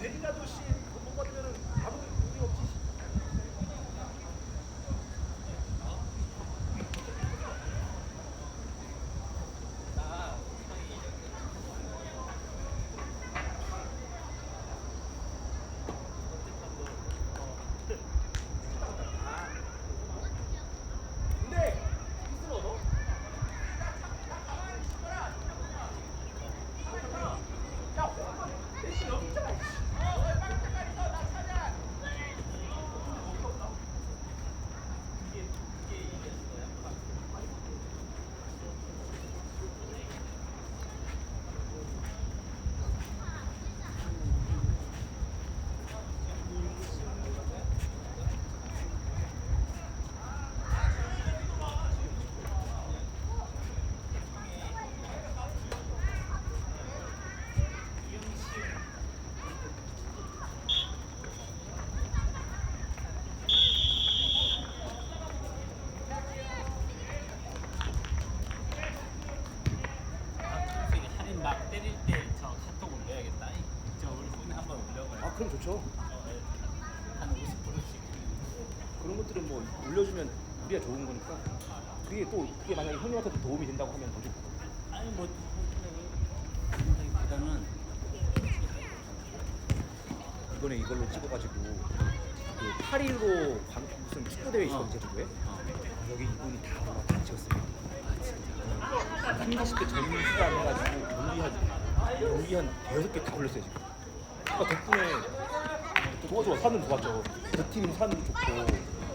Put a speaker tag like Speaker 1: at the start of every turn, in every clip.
Speaker 1: 내리라도 씨. 찍어가지고 그 파리로 광- 무슨 축구 대회 있었거든 제주도에.
Speaker 2: 어.
Speaker 1: 여기 이분이 다 올라 다 찍었어요.
Speaker 2: 아 진짜.
Speaker 1: 3, 40대 젊은 수단 해가지고 경기 한 경기 한 대여섯 개 다 올렸어요 지금. 그러니까 덕분에 도와줘 사는 좋았죠. 그 팀 사는 도 좋고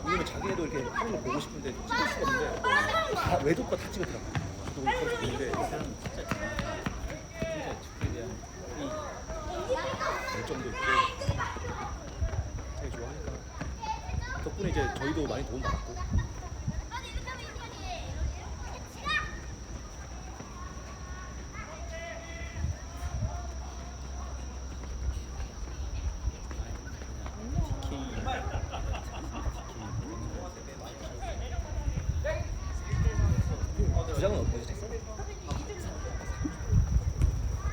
Speaker 1: 왜냐면 자기네도 이렇게 하는 거 보고 싶은데 찍을 수가 없는데 다 외국과 다 찍었더라고. 보는데
Speaker 2: 사람 진짜. 진짜 축구에 대한 이
Speaker 1: 열정도 있고 되게 좋아하니까 덕분에 이제 저희도 많이 도움 받았고
Speaker 2: TK
Speaker 1: 부장은 어디서 했어?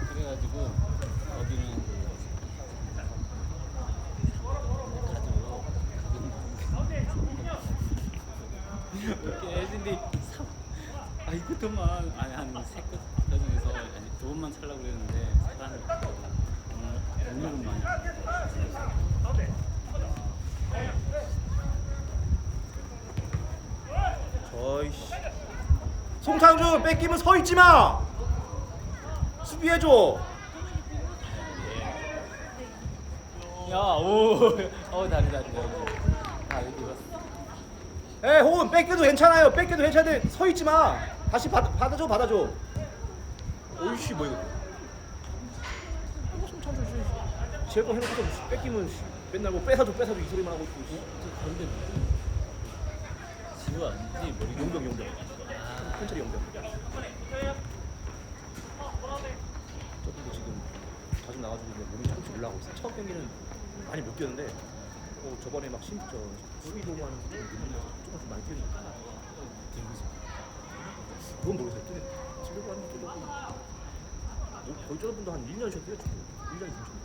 Speaker 2: 그래가지고 어디는 가지고 이렇게 애들이 사, 아 이것도만 아니 한세끗 가정에서 아니 두 그랬는데. 사람이 오늘 오늘은 많이
Speaker 1: 저이씨. 송창준 뺏기면 서 있지 마! 수비해 줘!
Speaker 2: 야 오. 어 다리 다리 다리. 봤어.
Speaker 1: 에 호은 뺏겨도 괜찮아요. 뺏겨도 괜찮은데 서 있지 마. 다시 받, 받아줘 받아줘. 오이씨 뭐 이거 송창준 씨 제거 해놓고서 씨, 뺏기면 씨, 맨날 뭐 뺏어줘 뺏어줘 이 소리만 하고 있고 씨.
Speaker 2: 그런데 지우 아니지 머리
Speaker 1: 용병 용병
Speaker 2: 아
Speaker 1: 펜처리 용병 저분도 지금 자주 나가지고 이제 몸이 조금씩 올라가고 있어요 처음 경기는 많이 못 뛰었는데 어, 저번에 막 심저 수비 도구하는 조금씩 많이
Speaker 2: 싶어
Speaker 1: 그건 모르겠어요. 근데 지려고 하는 것도 뭐 거의 저분도 한 1년 쉬었대요. 축구. 1년 이상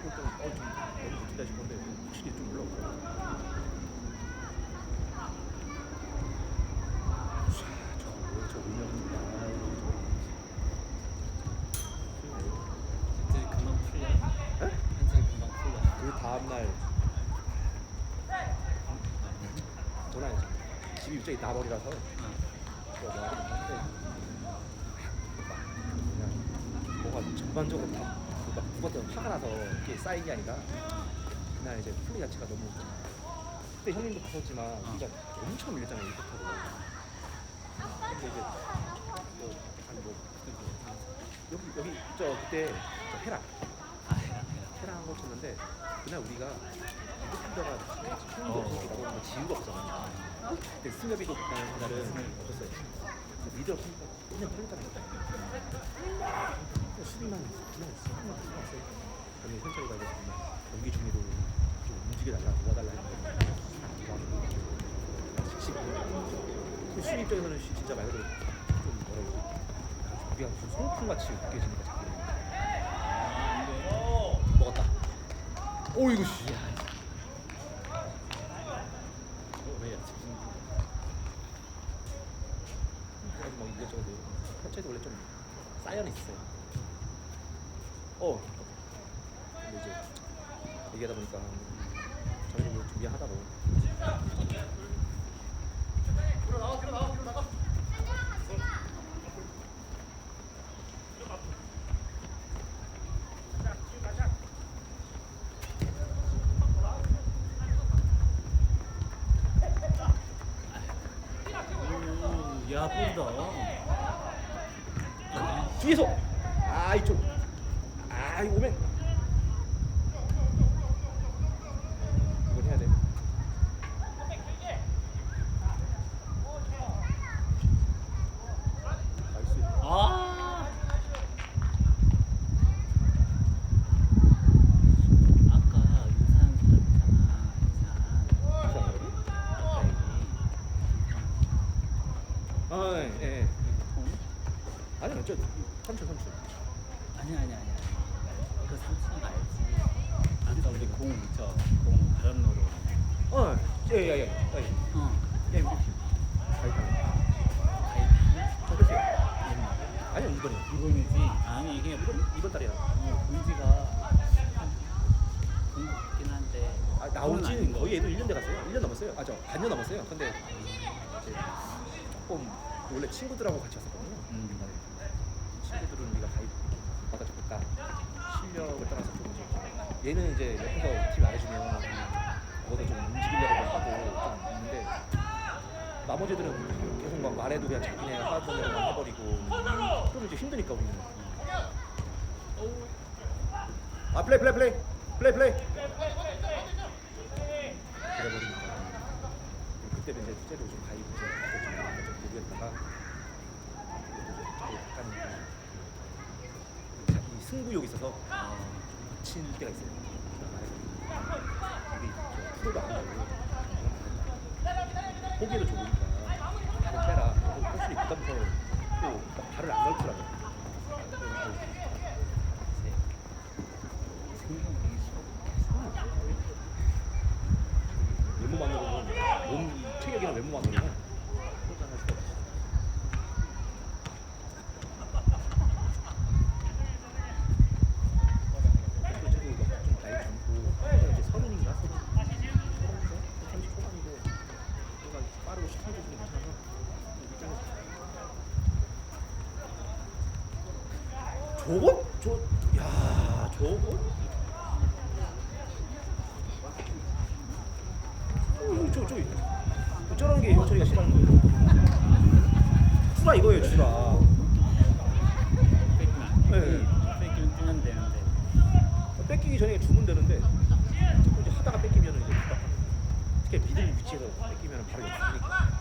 Speaker 1: 볼 때는 어, 좀 너무 못뛴다 싶었는데 확실히 좀 올라오더라고요. 그 갑자기 나버리라서 뭐 그냥 뭐가 전반적으로 다막 누가 화가 나서 이렇게 쌓인 게 아니라 그날 이제 플레이 자체가 너무 그때 형님도 봤었지만 진짜 엄청 밀렸잖아요 이부터로 근데 이제 뭐한뭐 여기 여기 저 그때 저 헤라
Speaker 2: 아
Speaker 1: 테랑 한거 쳤는데 그날 우리가
Speaker 2: 어.
Speaker 1: 총도 나고 뭐 지우가 없잖아. 그때 승엽이도 그날 그날은 없었어요. 미드가 크니까 그냥 편리까지 했다. 그냥 수비만 그냥 수비만 했어요. 그러면 현철이가 이제 정말 경기 중에도 좀 움직여달라 도와달라 했는데 그 수비 입장에서는 시- 진짜 말 그대로 좀 뭐라 해야 되지? 우리가 무슨 소모품같이 느껴지니까 자꾸 먹었다. 오 이거 씨.
Speaker 2: 왜야 집중
Speaker 1: 그래서 뭐 이것저것 현체도 원래 좀 쌓여는 있어요. 어. 근데 이제 얘기하다 보니까 저희도 뭐 준비하다 보면
Speaker 2: 오야 뺀다
Speaker 1: 뒤에서 아 이쪽 아 이거 오면 이건 해야 돼. 나이스.
Speaker 2: 아 아까 인사한 사람 있잖아 인사 아까
Speaker 1: 아 예. 예.
Speaker 2: 여기 통
Speaker 1: 아니요 저 삼촌 삼촌.
Speaker 2: 아니야 아니야 아니야 그 삼촌 알지 아까 우리 공저공 바람 노로.
Speaker 1: 어, 예, 예, 예. 예.
Speaker 2: 어.
Speaker 1: 예, 우리 팀.
Speaker 2: 옛날에.
Speaker 1: 아니요, 이번에.
Speaker 2: 이번이지. 아니 이게
Speaker 1: 이번, 이번 달이야.
Speaker 2: 어, 본지가 본것 같긴 한데.
Speaker 1: 아,
Speaker 2: 거.
Speaker 1: 거의 애들 1년 돼 갔어요. 1년 넘었어요. 아, 저 반년 넘었어요. 근데 이제 조금 원래 친구들하고 같이 왔었거든요.
Speaker 2: 음.
Speaker 1: 친구들은 우리가 가입 받아줬겠다. 실력을 따라서 좀 이제 얘는 이제 옆에서 팀 안 해주면 뭐도 좀 움직이려고 하고 좀 있는데 나머지 애들은 계속 막 말해도 그냥 자기네 하던 해버리고. 그럼 이제 힘드니까 우리는. 아 플레이 플레이 플레이. 플레이 플레이. 그래버리니까. 그때는 이제 쟤도 좀 가입 좀 모르겠다가 또 약간 그이 승부욕이 있어서
Speaker 2: 아,
Speaker 1: 친 때가 있어요. 우리 저 프로도 안 가고. 포기해도 좋으니까. 좀. 그다음부터 또막 발을 안 걸더라고. 외모만으로는 몸 체격이나 외모만으로는 프로가 할 수가 없어. 또 저기 좀 나이 젊고 이제 서른인가 서른 서른인가 삼십 초반인데 뭔가 빠르고 스타일도 좀 괜찮아서 저거? 저, 야, 저거? 어, 저, 저, 저, 저런 게 형철이가 싫어하는 거예요. 주라 이거예요, 주라.
Speaker 2: 뺏기면
Speaker 1: 네.
Speaker 2: 뺏기면 뛰면 되는데.
Speaker 1: 뺏기기 전에 주면 되는데 자꾸 이제 하다가 뺏기면 이제 막 특히 미들 위치에서 뺏기면 바로 옆으니까.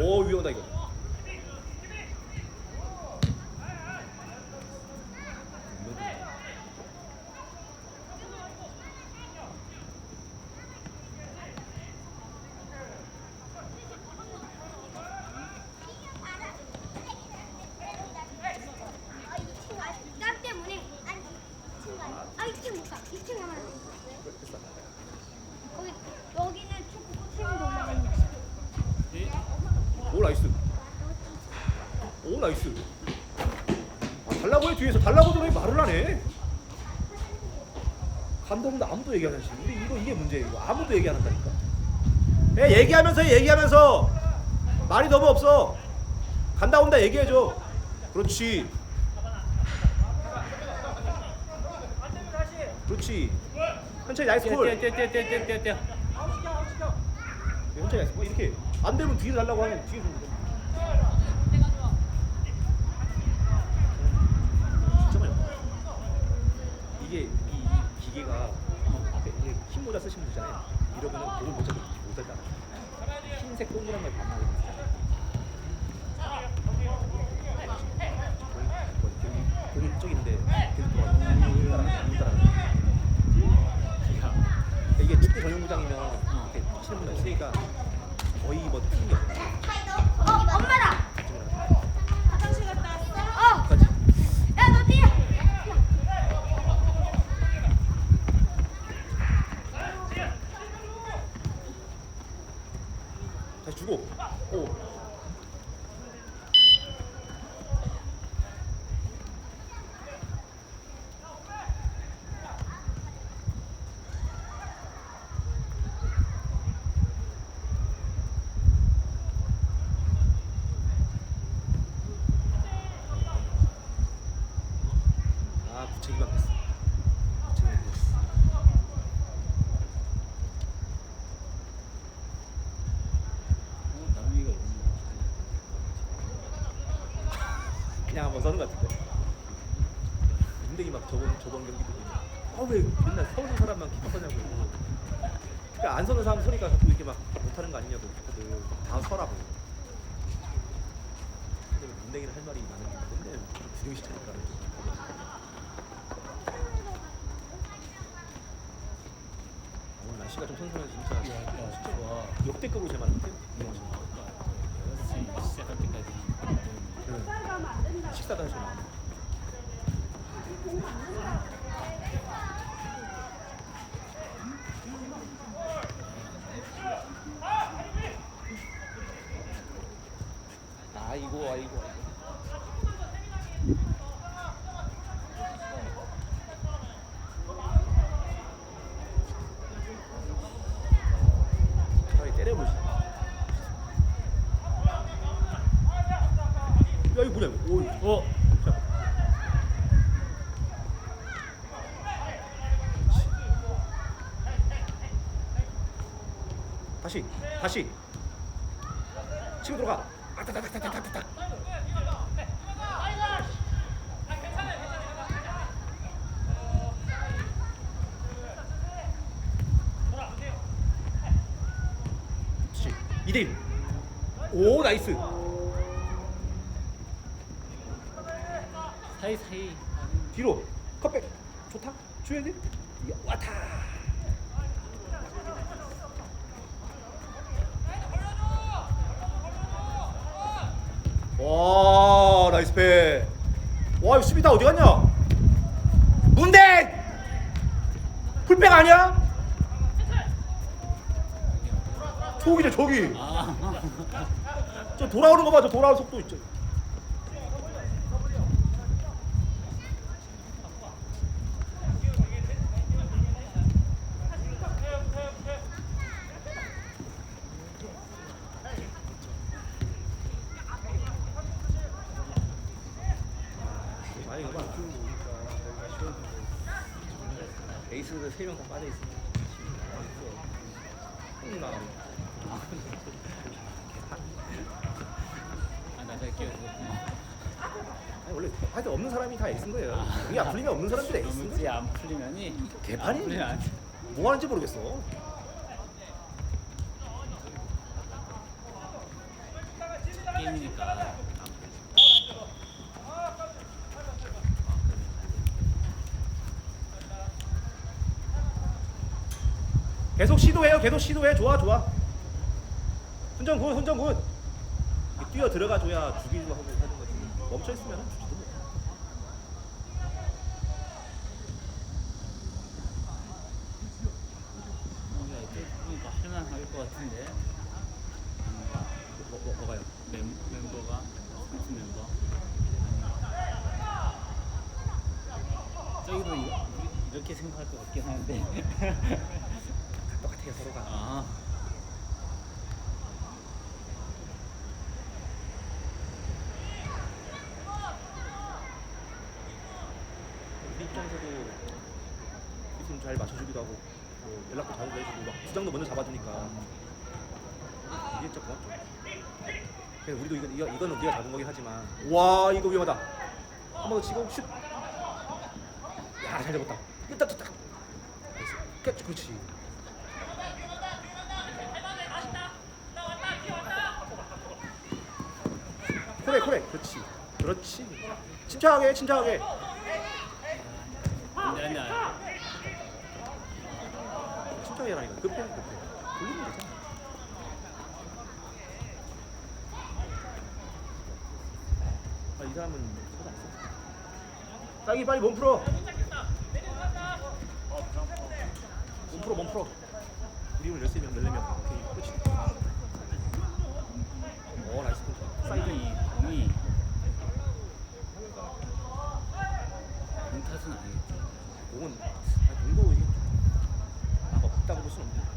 Speaker 1: 오 위험하다 이거.
Speaker 3: 땀 때문에 아니 아 2층 못 가. 2층 가면 안 돼.
Speaker 1: 됐어.
Speaker 3: 거기 여기는 축구 팀 돌아다니는
Speaker 1: 오 나이스. 오 나이스. 아, 달라고 해 뒤에서 달라고 들어 말을 안 해. 감독도 아무도 얘기 안 하지. 우리 이거 이게 문제예요. 이거 아무도 얘기 안 한다니까. 예, 얘기하면서 해, 얘기하면서 말이 너무 없어. 간다 온다 얘기해 줘. 그렇지. 그렇지. 현철이 나이스
Speaker 2: 뛰어
Speaker 1: 콜.
Speaker 2: 뛰어 뛰어 뛰어 뛰어 뛰어 뛰어.
Speaker 1: 네, 혼자 있어. 뭐 이렇게 안 되면 뒤에 달라고 하면 뒤에 좀. 진짜 많이 없다. 이게 이, 이 기계가 어, 앞에 이게 흰 모자 쓰시면 되잖아요. 이러면은 공을 못 잡고 못 잡잖아. 흰색 동그란 걸 반복하고 있잖아. 공이 저기 있는데 계속 돌아가. 따라가, 따라가.
Speaker 2: 야.
Speaker 1: 이게 축구 전용구장이면 이렇게 치는 분이 없으니까 거의 뭐 뛰는 게 없어.
Speaker 3: 어 엄마다. 화장실 갔다 왔어? 어.
Speaker 1: 까지
Speaker 3: 야너 뛰어.
Speaker 1: 다시 주고. 오. 아, 부채기만 됐어. 부채기만 됐어.
Speaker 2: 어, 남이가 없네.
Speaker 1: 그냥 한번 서는 것 같은데. 윤댕이 막 저번 저번 경기도 아왜 맨날 서는 사람만 기껏 서냐고. 그러니까 안 서는 사람 소리가 자꾸 이렇게 막 못하는 거 아니냐고 그랬거든. 다 서라고. 근데 윤댕이는 할 말이 많은 게 맨날 두둥실 차니까. 오늘 날씨가 좀 선선해서 진짜
Speaker 2: 야,
Speaker 1: 진짜
Speaker 2: 좋아.
Speaker 1: 역대급으로 제일 많은 비싸다는 소리 이거 뭐냐 오
Speaker 2: 어?
Speaker 1: 자. 다시 다시. 치고 들어가. 아따따따따따따 그렇지 2대1 오 나이스
Speaker 2: 사이사이
Speaker 1: 뒤로 컵백 좋다 줘야 돼 이야, 왔다 와 나이스 패와 이거 수비 다 어디 갔냐 문대 풀백 아니야 저기죠 저기. 아저 돌아오는 거 봐 저 돌아오는 속도 있죠 아니 이거 봐 에이스들 세명 다 빠져 있어. 나
Speaker 2: 아, 나잘 끼워서
Speaker 1: 아니 원래 하여튼 없는 사람이 다 에이스인 거예요. 이게 안 풀리면 없는 사람들이 에이스인
Speaker 2: 너무
Speaker 1: 거지.
Speaker 2: 안 풀리면이
Speaker 1: 개판이
Speaker 2: 안 풀리면 안 돼.
Speaker 1: 뭐 하는지 모르겠어.
Speaker 2: 게임이니까
Speaker 1: 계속 시도해요. 계속 시도해. 좋아 좋아. 훈정 굿, 훈정 굿. 뛰어 들어가 줘야 주기도 하고 하는 거지. 멈춰 있으면 주지도 못.
Speaker 2: 우리가 이제 보니까 할만할 것 같은데
Speaker 1: 뭐, 뭐, 뭐가요?
Speaker 2: 멤, 멤버가 선수 멤버 저기도 이거, 이렇게 생각할 것 같긴 하는데
Speaker 1: 똑같아요 서로가.
Speaker 2: 아
Speaker 1: 우리 입장에서도 리듬 잘 맞춰주기도 하고 뭐 연락도 자주 해주고 막 주장도 먼저 잡아주니까 고맙죠. 그래서 우리도 이거, 이거 이거는 우리가 잡은 거긴 하지만 와 이거 위험하다. 한 번 더 치고 슛. 야잘 잡았다. 일단 딱. 나이스. 그렇지 그렇지. 코레 코레 그렇지 그렇지 침착하게 침착하게
Speaker 2: 안돼 안돼
Speaker 1: 침착하게 하라니까 급해 급해 돌리면 되잖아 아이 사람은 써. 딸기 빨리 몸 풀어 몸 풀어 몸 풀어 우리 오늘 13명 14명 오케이 그렇지 오 나이스 컨트롤. 사이드
Speaker 2: 공이 공이 공 탓은 아니겠지
Speaker 1: 공은 아니, 공도 이게 아 없다고 볼 수는 없는데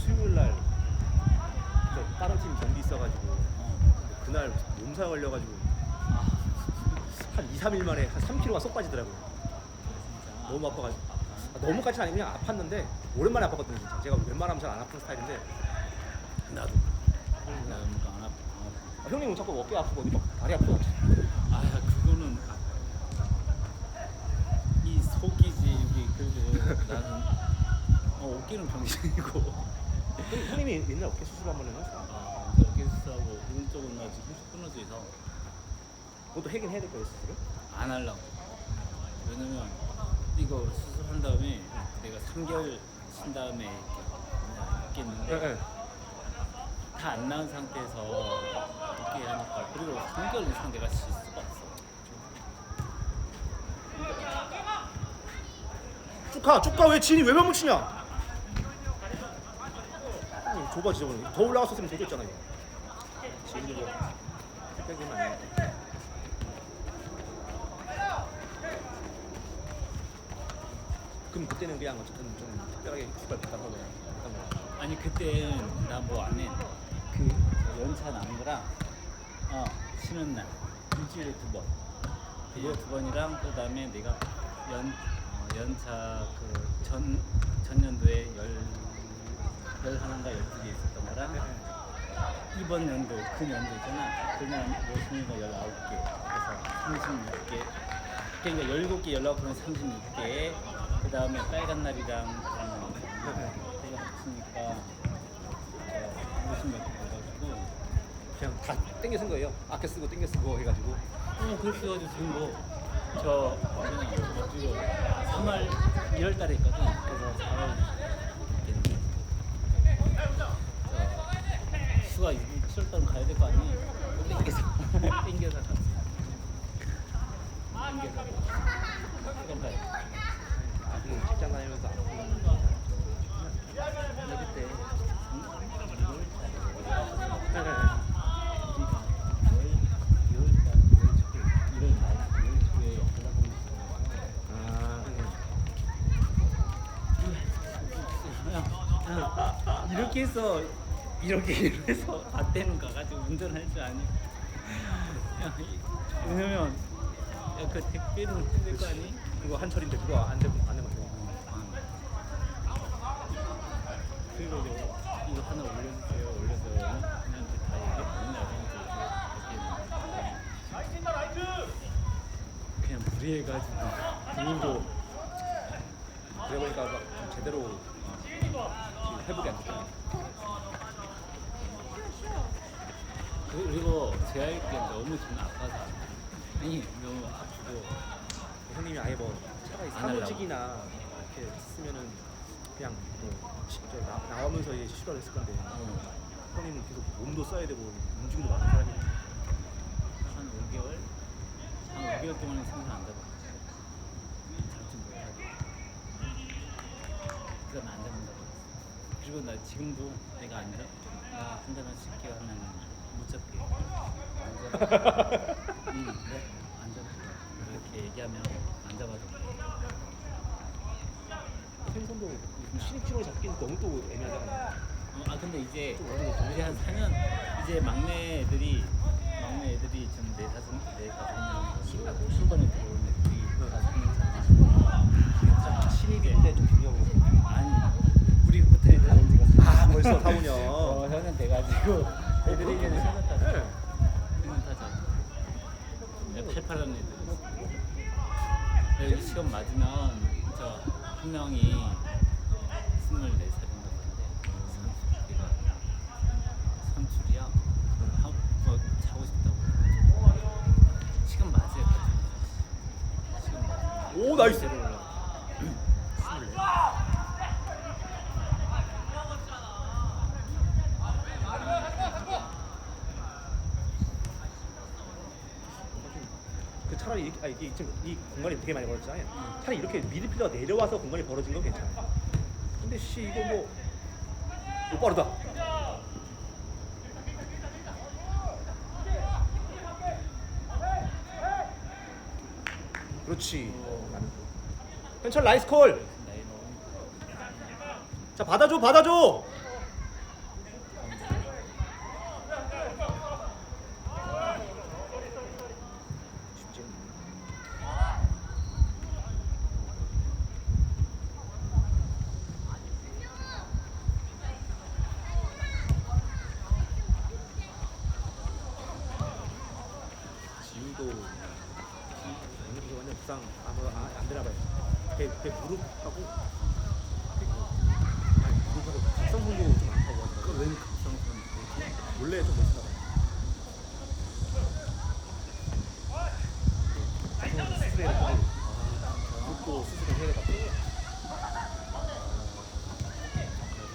Speaker 1: 수요일 날 그 다른 팀 경기 있어가지고
Speaker 2: 어.
Speaker 1: 그날 몸살 걸려가지고
Speaker 2: 아
Speaker 1: 한 2, 3일 만에 한 3kg가 쏙 빠지더라고요. 너무 아파가지고. 아, 너무까지는 아니고 그냥 아팠는데 오랜만에 아팠거든요 진짜. 제가 웬만하면 잘 안 아픈 스타일인데.
Speaker 2: 나도. 나도 안 아파
Speaker 1: 아, 형님은 자꾸 어깨 아프고 어디 막 다리 아프고
Speaker 2: 아야 그거는 이 속이지 이게 그게. 나는 어 어깨는 병신이고.
Speaker 1: 형- 형님이 옛날 어깨 수술 한 번 해놨어
Speaker 2: 아 어깨 수술하고 오른쪽은 나 지금 훅 끊어져 있어
Speaker 1: 그것도 해긴 해야 될 거예요 수술을?
Speaker 2: 안 하려고. 왜냐면 이거 수술한 다음에 내가 3개월 쉰 다음에 있겠는데
Speaker 1: 네, 네.
Speaker 2: 다 안 나은 상태에서 어떻게 해야 하니까 그리고 3개월 이상 내가 쉴 수가 없어.
Speaker 1: 쭉가 쭉가 왜 진이 왜못 묻히냐? 음, 좁아 지저분해. 더 올라갔었으면 좋겠잖아 이거. 진이 뭐 뺏기면 안 그럼 그때는 그냥 어쨌든 좀 특별하게 휴가를 받아서 그냥 어떤 거.
Speaker 2: 아니 그때 나 뭐 안 해. 그 연차 나는 거랑 어 쉬는 날 일주일에 두 번. 그거 두 번이랑 그 다음에 내가 연 어, 연차 그 전 전년도에 열열 하나인가 열두 개 있었던 거랑 이번 연도 그 연도 있잖아. 그냥 모순이가 열아홉 개. 그래서 삼십육 개. 그러니까 열일곱 개 열아홉 개는 삼십육 개. 그 다음에 빨간 날이랑 그런 거 있잖아. 그거 합치니까 무슨 몇개 돼가지고
Speaker 1: 그냥 다 땡겨 쓴 거예요. 아껴 쓰고 땡겨 쓰고 해가지고.
Speaker 2: 어 그렇게 해가지고 지금 뭐저 어디냐 3월 1월 달에 있거든. 그래서 4월 있겠네 저 휴가 7월 달은 가야 될 거 아니 땡겨서. 땡겨서 갔어 땡겨서. 휴가 가 야돼
Speaker 1: 아, 그 직장 다니면서 안 보는
Speaker 2: 근데 그때 응? 2월 달에. 우리가 2월 2월 달 1월 말 2월 초에 연락을 했어
Speaker 1: 아,
Speaker 2: 야, 이렇게 해서 이렇게 해서 밭대는 가가지고 운전할 줄 아니? 야, 이- 왜냐면 야, 그 택배는 뜯을 거 아니?
Speaker 1: 그거 한철인데 그거 안 되면 안 되면 안 돼.
Speaker 2: 그리고 내가 이거 하나 올려주세요. 올려서 그냥한테 다 얘기해. 맨날 얘기해. 그냥 무리해가지고
Speaker 1: 군인도 그래 보니까 막좀 제대로 어, 회복이 안 됐다.
Speaker 2: 그- 그리고 제아일 때 너무 좀 아파서 아니 너무 아프고
Speaker 1: 형님이 아예 뭐 차라리
Speaker 2: 안 하려고.
Speaker 1: 사무직이나 이렇게 쓰면은 그냥 뭐 시- 저 나, 나오면서 이제 실화를 했을 건데.
Speaker 2: 어,
Speaker 1: 형님은 계속 몸도 써야 되고 움직임도 많은 사람이
Speaker 2: 한 5개월? 한 5개월 동안은 생선 안 잡아 잡지 못하고 그 다음에 안 잡는다고. 그리고 나 지금도 내가 안 잡, 나 한잔만 쉴게 하면 못 잡게. 안 잡아. 응, 네, 안 잡아. 이렇게 얘기하면 안 잡아줘
Speaker 1: 생선도 직원이 잡기는 너무 또 애매하잖아.
Speaker 2: 어, 아 근데 이제 이제 한 4년 이제 막내 애들이 막내 애들이 좀네 다섯 네 다섯 명 술번에 들어온 애들이 다 4년 차
Speaker 1: 신입인데 좀 중요하고.
Speaker 2: 아니 우리 호텔에 다닌 지가
Speaker 1: 아 벌써 4, 5년.
Speaker 2: 어, 현은 돼가지고 애들이 이제는 현은 타죠
Speaker 1: 네.
Speaker 2: 현은 타죠 네, 팔팔한 애들 여기 시험 맞으면 저한 명이 24살인가 본데 선출이가 선출이야 하, 뭐 자고 싶다고 시간 맞아요 시간 맞아요
Speaker 1: 오, 나이스.
Speaker 2: 제로 올라가
Speaker 1: 그 차라리 이게 지금 이 공간이 되게 많이 벌어졌잖아요. 차라리 이렇게 미드필더가 내려와서 공간이 벌어진 건 괜찮아. 근데 씨 이거 뭐, 오 빠르다. 그렇지. 현철 나이스 콜. 자 받아줘 받아줘. 쉽지 않네. 지우도 오늘 이거 완전 부상 아무 아, 안 되나 봐요. 배, 배 무릎하고 그리고 아니 무릎하고 각성근도 좀 아파고 하더라고요.
Speaker 2: 그거 웬 급성선
Speaker 1: 원래 좀 멋있나 봐요. 네. 수술해야 되고 무릎도 수술을 해야 되고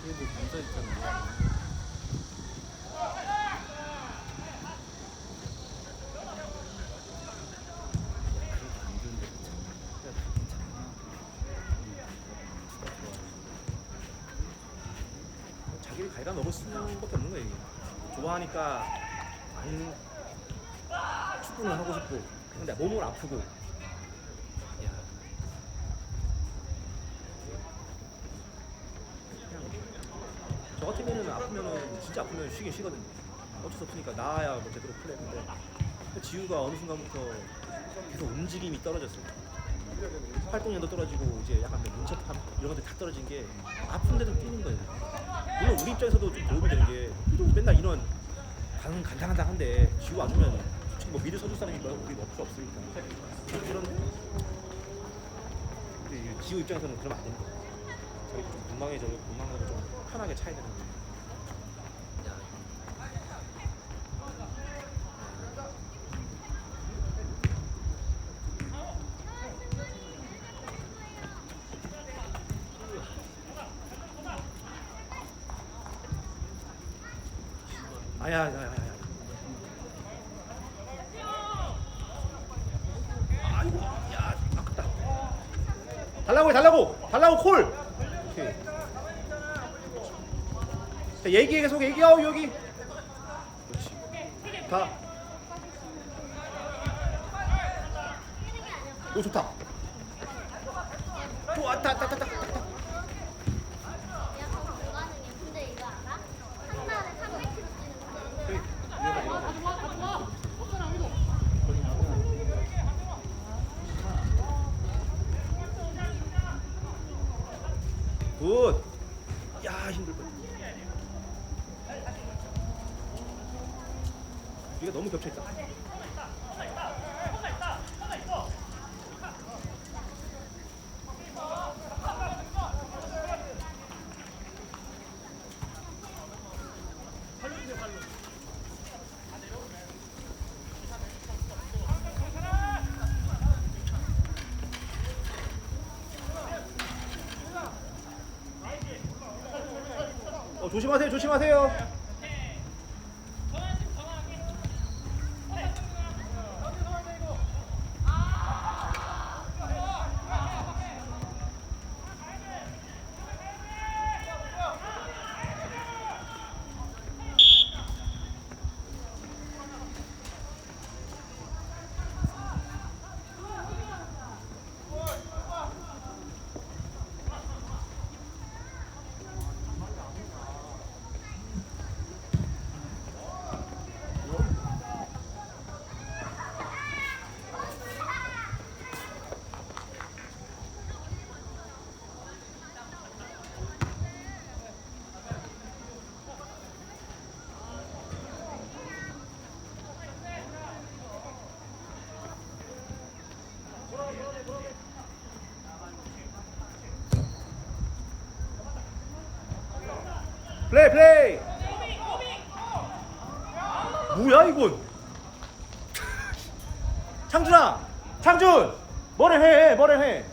Speaker 2: 그래도 문서 있잖아 그래도 안 좋은데 괜찮아 괜찮아
Speaker 1: 갈가 먹을 수밖에 없는 거예요. 이게. 좋아하니까 안 축구는 하고 싶고 근데 몸은 아프고 야. 저 같으면은 아프면은 진짜 아프면 쉬긴 쉬거든요. 어쩔 수 없으니까 나아야 뭐 제대로 플레이했는데 지우가 어느 순간부터 계속 움직임이 떨어졌어요. 활동량도 떨어지고 이제 약간 뭐 민첩함 이런 것들 다 떨어진 게 아픈데도 뛰는 거예요. 물론 우리 입장에서도 좀 도움이 되는 게또 맨날 이런 간 간당간당한데 지우 안 주면 솔직히 뭐 미드 서줄 사람이 뭐 우리 없을 없으니까 이런 근데 이 지우 입장에서는 그러면 안 되는 거예요. 자기도 좀 건강해져 건강하고 좀 편하게 차야 되는. 아야, 아야, 아야, 아야. 아이고, 야, 아깝다. 달라고 해, 달라고, 달라고 콜. 오케이. 자, 얘기 계속 얘기하고 여기. 그렇지. 가. 오 좋다. 좋아, 따, 따, 따, 따, 따.
Speaker 3: 약간 불가능해. 근데 이거 알아? 한 달에 300kg 뛰는 거.
Speaker 1: 저기, 이거, 이거. 굿. 야 힘들 뻔. 이게 너무 겹쳐 있다. 어, 조심하세요, 조심하세요. 플레이. 뭐야 이건? 창준아, 창준, 뭐를 해, 뭐를 해.